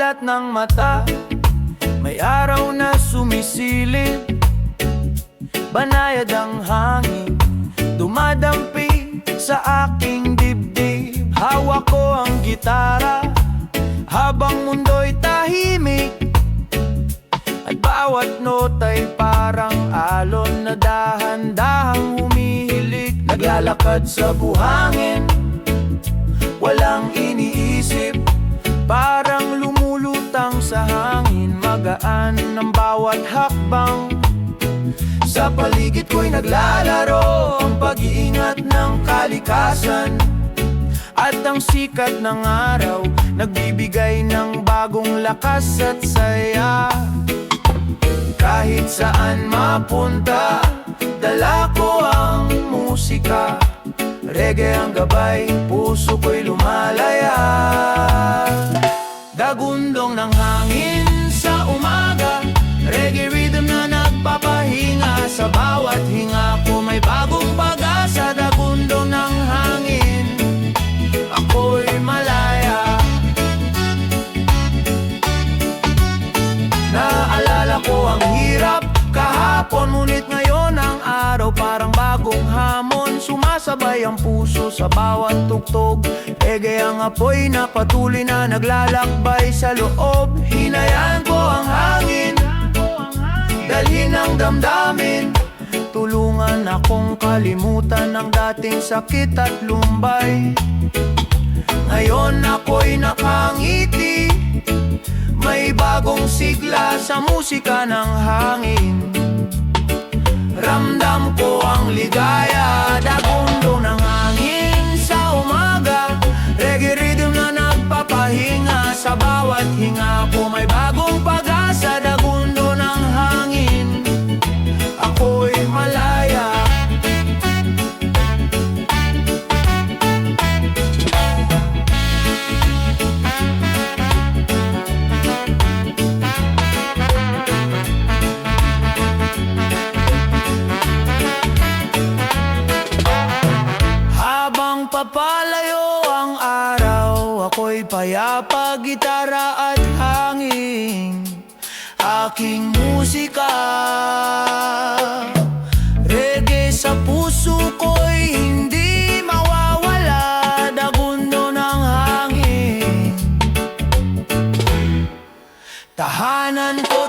ng mata. May araw na sumisilip. Banayad ang hangin. Dumadampi sa aking dibdib. Hawak ko ang gitara. Habang mundo'y tahimik. At bawat nota'y parang alon Na dahan-dahang humihilik. Naglalakad sa buhangin. Walang iniisip. Parang lumulutang sa Magaan ng bawat hakbang. Sa paligid ko'y naglalaro Ang pag-iingat ng kalikasan. At ang sikat ng araw Nagbibigay ng bagong lakas at saya. Kahit saan mapunta Dala ko ang musika. Reggae ang gabay, puso ko'y lumalaya. Dagundong ng hangin kahapon Ngunit ngayon ang araw parang bagong hamon. Sumasabay ang puso sa bawat tugtog. Ege ang apoy na patuloy na naglalakbay sa loob. Hinayaan ko ang hangin Dalhin ang damdamin. Tulungan akong kalimutan ang dating sakit at lumbay. Ngayon ako'y nakangiti. May bagong sigla sa musika ng hangin Papalayo ang araw. Ako'y payapa, gitara at hangin. Aking musika. Reggae sa puso ko'y hindi mawawala. Dagundo ng hangin. Tahanan ko